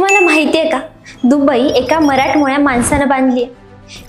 तुम्हाला माहिती आहे का? दुबई एका मराठमोळ्या माणसानं बांधली आहे.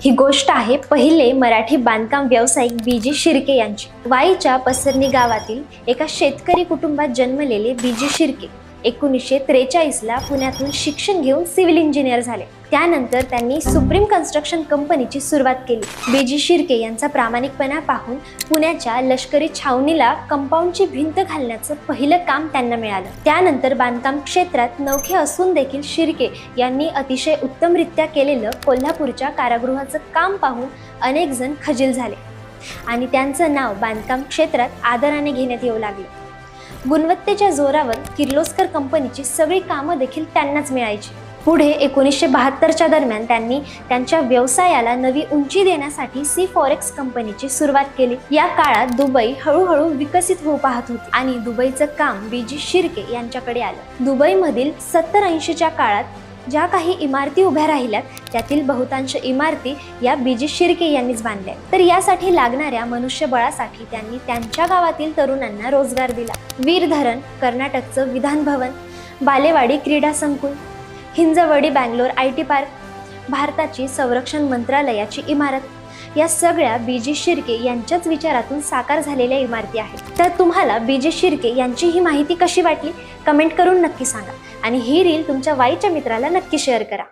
ही गोष्ट आहे पहिले मराठी बांधकाम व्यावसायिक बीजी शिर्के यांची. वाईच्या पसरणी गावातील एका शेतकरी कुटुंबात जन्मलेले बीजी शिर्के एकोणीसशे त्रेचाळीसला पुण्यातून शिक्षण घेऊन सिव्हिल इंजिनियर झाले. त्यानंतर त्यांनी सुप्रीम कन्स्ट्रक्शन कंपनीची सुरुवात केली. बेजी शिर्के यांचा प्रामाणिकपणा पाहून पुण्याच्या लष्करी छावणीला कंपाऊंडची भिंत घालण्याचं पहिलं काम त्यांना मिळालं. त्यानंतर बांधकाम क्षेत्रात नवखे असून देखील शिर्के यांनी अतिशय उत्तमरित्या केलेलं कोल्हापूरच्या कारागृहाचं काम पाहून अनेक जण खजील झाले आणि त्यांचं नाव बांधकाम क्षेत्रात आदराने घेण्यात येऊ लागले. गुणवत्तेच्या जोरावर किर्लोस्कर कंपनीची सगळी कामं देखील त्यांनाच मिळायची. पुढे एकोणीसशे बहात्तरच्या दरम्यान त्यांनी त्यांच्या व्यवसायाला नवी उंची देण्यासाठी सी फॉरेक्स कंपनीची सुरुवात केली. या काळात दुबई हळूहळू विकसित होऊ पाहत होती आणि दुबईचं काम बीजी शिर्के यांच्याकडे आलं. दुबईमधील सत्तर ऐंशीच्या काळात ज्या काही इमारती उभ्या राहिल्यात त्यातील बहुतांश इमारती या बीजी शिर्के यांनीच बांधल्या. तर यासाठी लागणाऱ्या मनुष्यबळासाठी त्यांनी त्यांच्या गावातील तरुणांना रोजगार दिला. वीर धरण कर्नाटकचं विधान भवन बालेवाडी क्रीडा संकुल Hinjawadi Bangalore I T park भारताची संरक्षण मंत्रालयाची इमारत. या सगळ्या बीजी शिर्के यांच्याच विचारातून साकार झालेल्या इमारती आहेत. तर तुम्हाला बीजी शिर्के यांची ही माहिती कशी वाटली? कमेंट करून नक्की सांगा. आणि ही रील तुमच्या वाईच्या मित्राला नक्की शेअर करा.